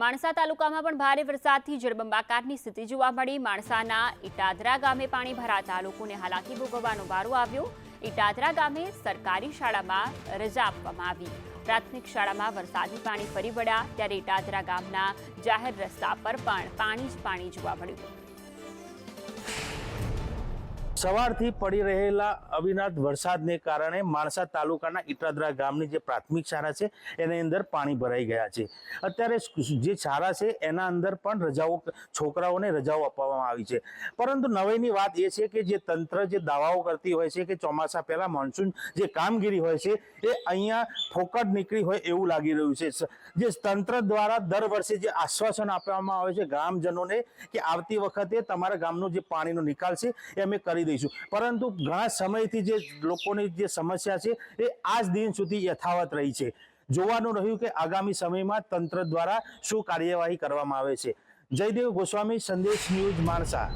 માણસા તાલુકામાં પણ ભારે વરસાદથી જળબંબાકારની સ્થિતિ જોવા મળી. માણસાના ઇટાદરા ગામે પાણી ભરાતા લોકોને હાલાકી ભોગવવાનો વારો આવ્યો. ઇટાદરા ગામે સરકારી શાળામાં રજા આપવામાં આવી. પ્રાથમિક શાળામાં વરસાદી પાણી ફરી વળ્યા, ત્યારે ઇટાદરા ગામના જાહેર રસ્તા પર પણ પાણી જ પાણી જોવા મળ્યું. સવારથી પડી રહેલા અવિનાત વરસાદને કારણે માણસા તાલુકાના ઇટાદરા ગામની જે પ્રાથમિક શાળા છે, એની અંદર પાણી ભરાઈ ગયા છે. અત્યારે જે શાળા છે, એના અંદર પણ રજાઓ, છોકરાઓને રજાઓ આપવામાં આવી છે. પરંતુ નવાઈની વાત એ છે કે જે તંત્ર જે દાવાઓ કરતી હોય છે કે ચોમાસા પહેલાં મોન્સૂન જે કામગીરી હોય છે, એ અહીંયા ફોકટ નીકળી હોય એવું લાગી રહ્યું છે. જે તંત્ર દ્વારા દર વર્ષે જે આશ્વાસન આપવામાં આવે છે ગ્રામજનોને કે આવતી વખતે તમારા ગામનો જે પાણીનો નિકાલ છે, એ અમે કરી દઈશું. પરંતુ ઘણા સમયથી જે લોકોની જે સમસ્યા છે, એ આજ દિન સુધી યથાવત રહી છે. જોવાનું રહ્યું કે આગામી સમયમાં તંત્ર દ્વારા શું કાર્યવાહી કરવામાં આવે છે. જયદેવ ગોસ્વામી, સંદેશ ન્યૂઝ માણસા.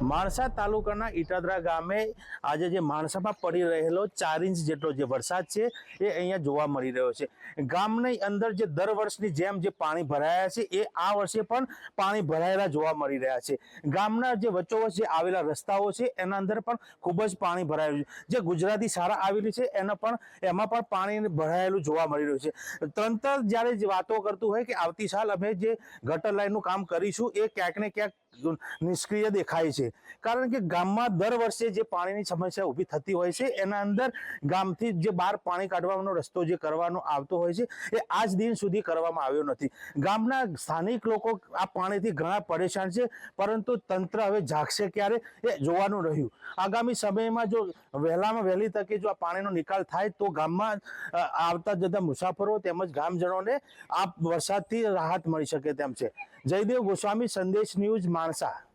માણસા તાલુકાના ઇટાદરા ગામે આજે જે માણસામાં પડી રહેલો ચાર ઇંચ જેટલો જે વરસાદ છે, એ અહીંયા જોવા મળી રહ્યો છે. ગામની અંદર જે દર વર્ષની જેમ જે પાણી ભરાયા છે, એ આ વર્ષે પણ પાણી ભરાયેલા જોવા મળી રહ્યા છે. ગામના જે વચ્ચોવચ્ચ જે આવેલા રસ્તાઓ છે, એના અંદર પણ ખૂબ જ પાણી ભરાયેલું છે. જે ગુજરાતી શાળા આવેલી છે, એના પણ, એમાં પણ પાણી ભરાયેલું જોવા મળી રહ્યું છે. તંત્ર જ્યારે જે વાતો કરતું હોય કે આવતી સાલ અમે જે ગટર લાઈનનું કામ કરીશું, એ ક્યાંક ને ક્યાંક નિષ્ક્રિય દેખાય છે. કારણ કે ગામમાં દર વર્ષે જે પાણીની સમસ્યા ઊભી થતી હોય છે, એના અંદર ગામથી જે બહાર પાણી કાઢવાનો રસ્તો જે કરવાનો આવતો હોય છે, એ આજ દિન સુધી કરવામાં આવ્યો નથી. ગામના સ્થાનિક લોકો આ પાણીથી ઘણા પરેશાન છે, પરંતુ તંત્ર હવે જાગશે ક્યારે? એ જોવાનું રહ્યું. આગામી સમયમાં જો વહેલામાં વહેલી તકે જો આ પાણીનો નિકાલ થાય, તો ગામમાં આવતા જતા મુસાફરો તેમજ ગામજનોને આ વરસાદથી રાહત મળી શકે તેમ છે. જયદેવ ગોસ્વામી, સંદેશ ન્યૂઝ માણસા.